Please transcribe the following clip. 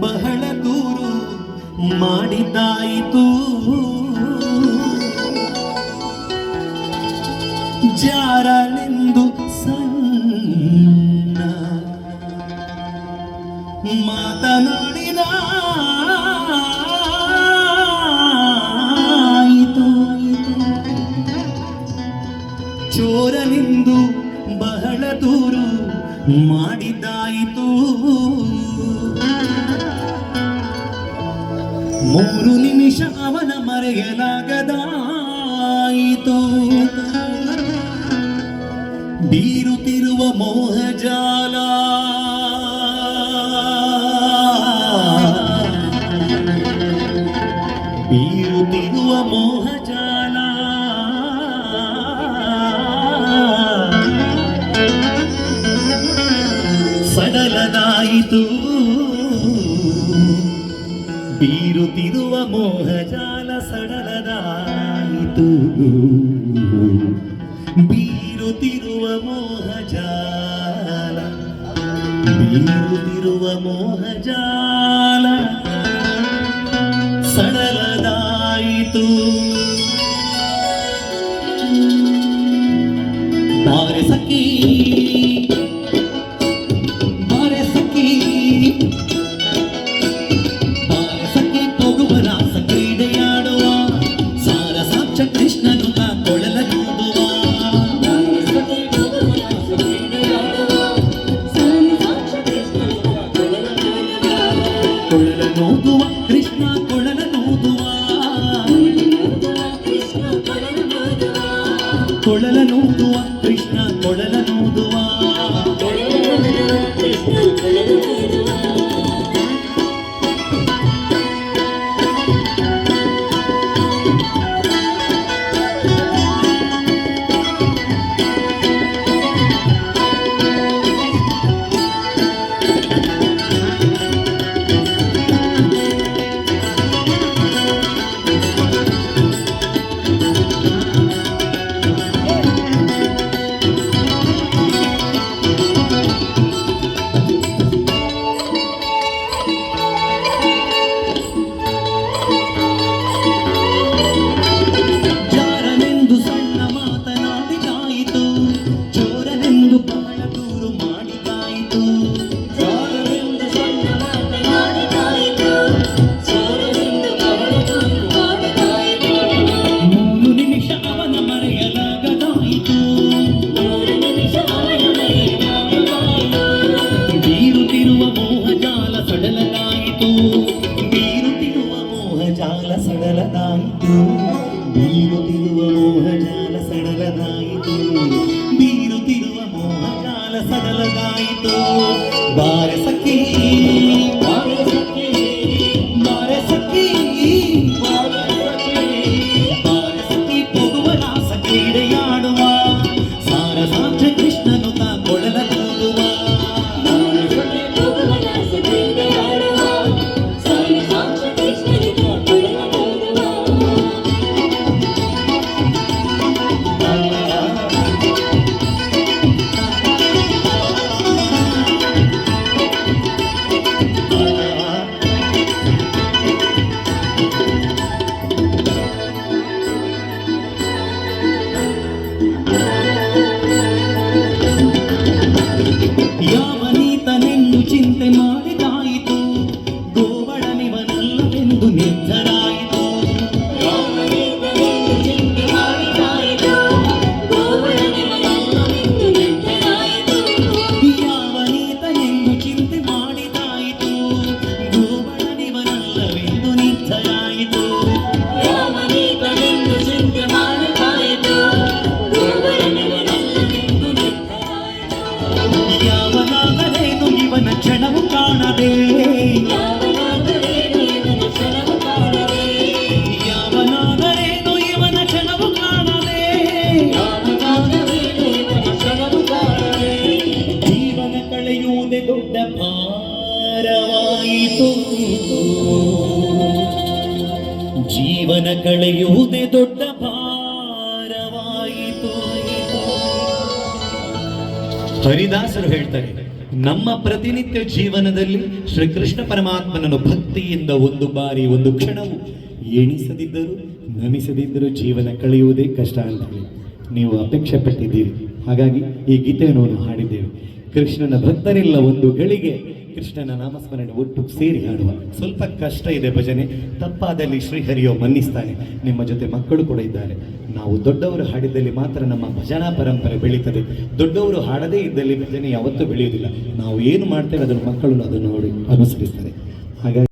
ಬಹಳ ದೂರು ಮಾಡಿದ್ದಾಯಿತು. ಜಾರಲೆಂದು ಸಣ್ಣ ಮಾತನಾಡಿದ ಚೋರನೆಂದು ಬಹಳ ದೂರು ಮಾಡಿ ಮೂರು ನಿಮಿಷ ಅವನ ಮರೆಯಲಾಗದಾಯಿತು. ಬೀರುತ್ತಿರುವ ಮೋಹಜಾ ಬೀರುತ್ತಿರುವ ಮೋಹಜಾಲ ಸಡಲದಾಯಿತು. ಬೀರುತ್ತಿರುವ ಮೋಹಜಾಲ ಬೀರುತ್ತಿರುವ ಮೋಹಜಾಲ ಸಡಲದಾಯಿತು. ಸಖಿ ಕೊಳಲ ನೋದುವ ಕೃಷ್ಣ ಕೊಳಲ ನೋದುವ ಕೊಳಲ ನೋದುವ ಕೃಷ್ಣ ಕೊಳಲ ನೋದುವ ಜೀವನ ಕಳೆಯುವುದೇ ದೊಡ್ಡ ಭಾರವಾಯಿತು ಹರಿದಾಸರು ಹೇಳ್ತಾರೆ, ನಮ್ಮ ಪ್ರತಿನಿತ್ಯ ಜೀವನದಲ್ಲಿ ಶ್ರೀಕೃಷ್ಣ ಪರಮಾತ್ಮನನ್ನು ಭಕ್ತಿಯಿಂದ ಒಂದು ಬಾರಿ, ಒಂದು ಕ್ಷಣವು ಎಣಿಸದಿದ್ದರೂ, ನಮಿಸದಿದ್ದರೂ ಜೀವನ ಕಳೆಯುವುದೇ ಕಷ್ಟ ಅಂತ ಹೇಳಿ ನೀವು ಅಪೇಕ್ಷೆ ಪಟ್ಟಿದ್ದೀರಿ. ಹಾಗಾಗಿ ಈ ಗೀತೆಯನ್ನು ಹಾಡಿದ್ದೇವೆ. ಕೃಷ್ಣನ ಭಕ್ತರಿಲ್ಲ ಒಂದು ಗಳಿಗೆ ಕೃಷ್ಣನ ನಾಮಸ್ಮರಣೆ ಒಟ್ಟು ಸೇರಿ ಹಾಡುವ ಸ್ವಲ್ಪ ಕಷ್ಟ ಇದೆ ಭಜನೆ. ತಪ್ಪಾದಲ್ಲಿ ಶ್ರೀಹರಿಯೋ ಮನ್ನಿಸ್ತಾನೆ. ನಿಮ್ಮ ಜೊತೆ ಮಕ್ಕಳು ಕೂಡ ಇದ್ದಾರೆ. ನಾವು ದೊಡ್ಡವರು ಹಾಡಿದ್ದಲ್ಲಿ ಮಾತ್ರ ನಮ್ಮ ಭಜನಾ ಪರಂಪರೆ ಬೆಳೀತದೆ. ದೊಡ್ಡವರು ಹಾಡದೇ ಇದ್ದಲ್ಲಿ ಭಜನೆ ಯಾವತ್ತೂ ಬೆಳೆಯುವುದಿಲ್ಲ. ನಾವು ಏನು ಮಾಡ್ತೇವೆ ಅದನ್ನು ಮಕ್ಕಳು ಅದನ್ನು ನೋಡಿ ಅನುಸರಿಸ್ತಾರೆ. ಹಾಗಾಗಿ